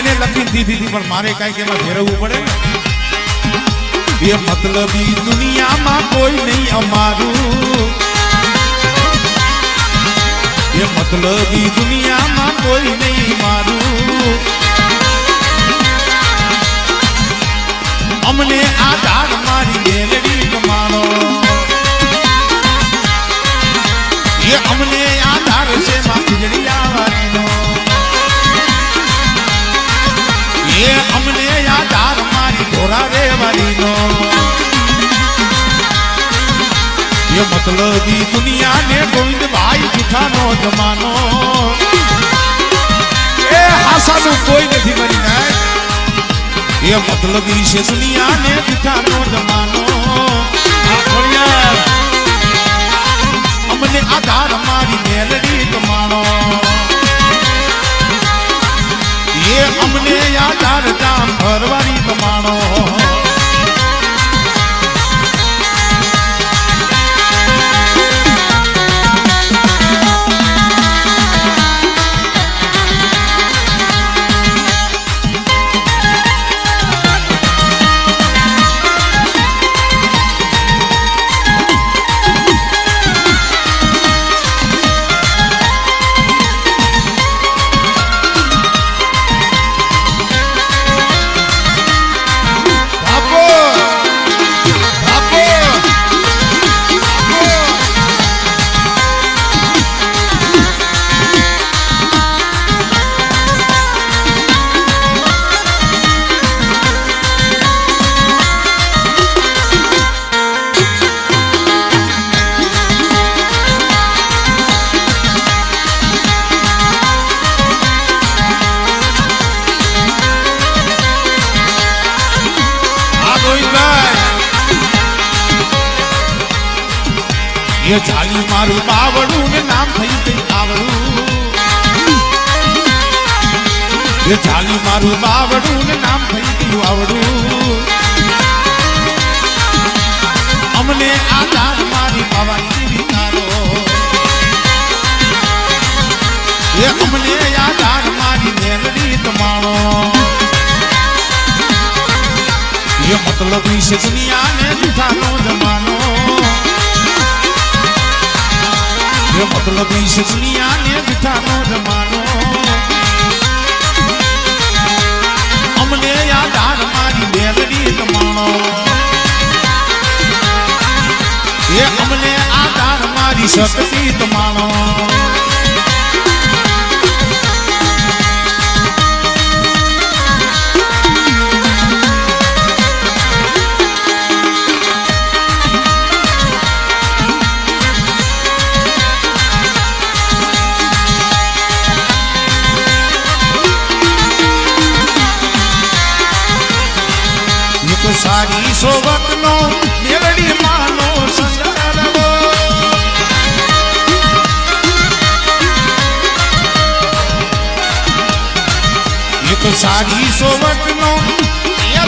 એને લખી દીધી હતી, પણ મારે કાંઈક એમાં ફેરવવું પડે. એ મતલબી દુનિયામાં કોઈ નહીં અમારું. એ મતલબી દુનિયામાં કોઈ નહીં મારું. અમને આધાર મારી મેલડી એ મતલબી દુનિયાને ગોવિંદભાઈ જૂઠાનો જમાનો. એ હાસાનું કોઈ નથી મરી જાય. એ મતલબી છે દુનિયાને જૂઠાનો જમાનો. અમને આધાર મારી એ ચાલી મારું બાવડું ને નામ થઈ ગઈ આવડું એ ચાલી મારું બાવડું ને નામ થઈ ગયું આવડું અમને આધાર મારી બાવાની વિચારો એ અમને આધાર મારી મેલડી તમાણો એ મતલબ વિશે દુનિયાને જૂઠાનો જમાનો. એ મતલબી છે દુનિયાને જૂઠાનો જમાનો અમને આધાર મારી બેલડી તમાણો એ અમને આધાર મારી શક્તિ તમાણો એક સારી સોબતનો મેલડી માનો સંગારવો એક સારી સોબતનો એ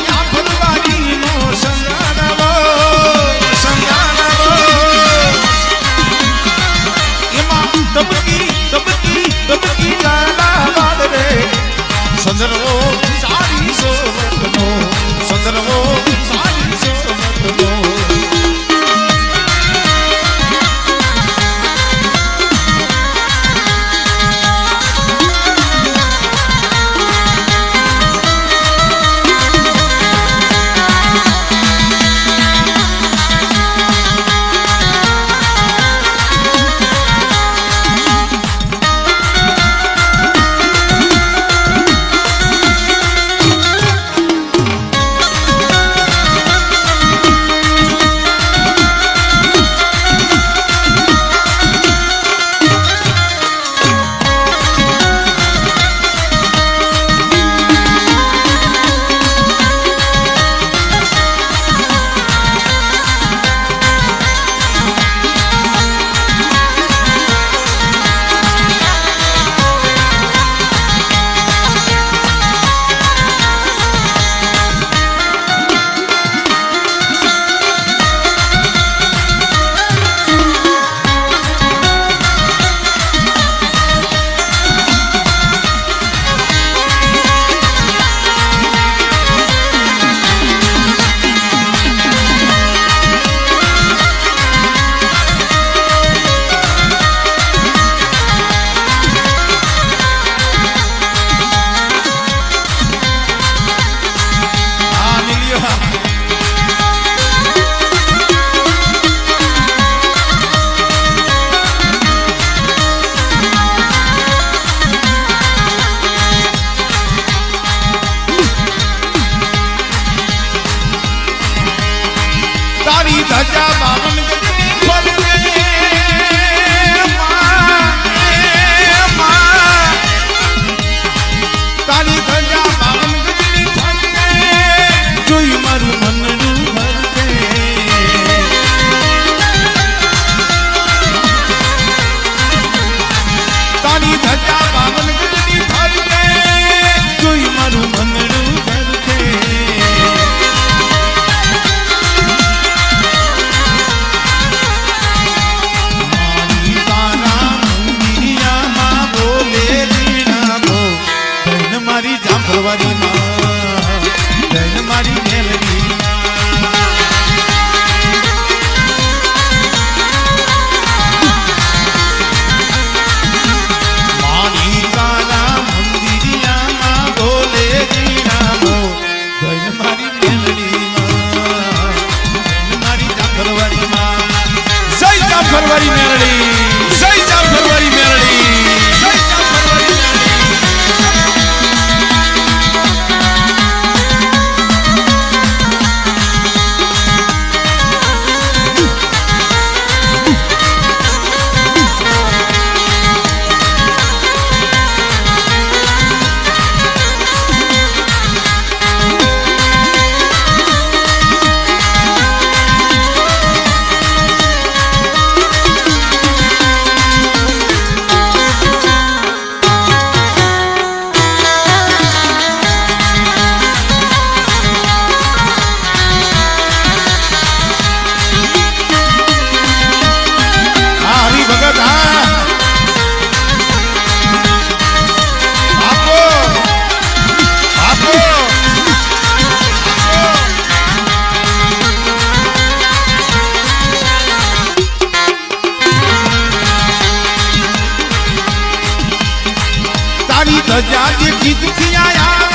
ધજા દેખી દુખિયા આવે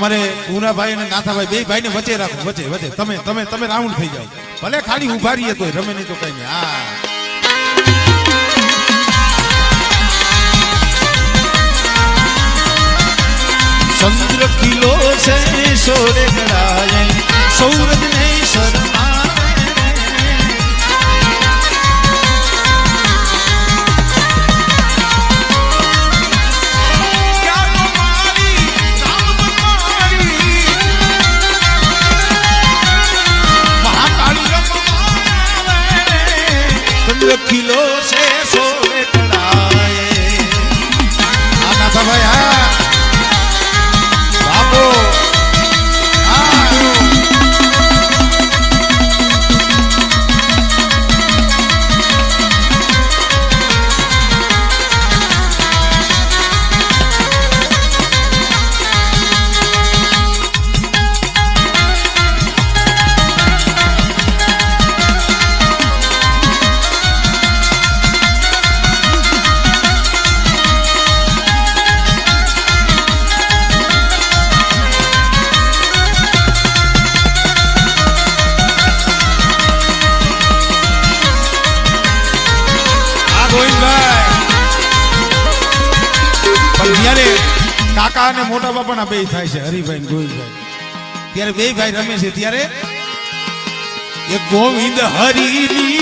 અમારે ઉનાભાઈ અને નાથાભાઈ બે ભાઈ ને વચ્ચે રાખો વચ્ચે વચ્ચે. તમે તમે તમે રાઉન્ડ થઈ જાઓ. ભલે ખાલી ઊભા રહીએ તો રમે નહીં તો કઈ નહીં. હા. ચંદ્ર કિલો છે સોરે કરાય સૌરજ ને શરમાવે કાકા અને મોટા બાપાના બે થાય છે, હરિભાઈ ગોવિંદભાઈ. ત્યારે બે ભાઈ રમે છે, ત્યારે એ ગોવિંદ હરિની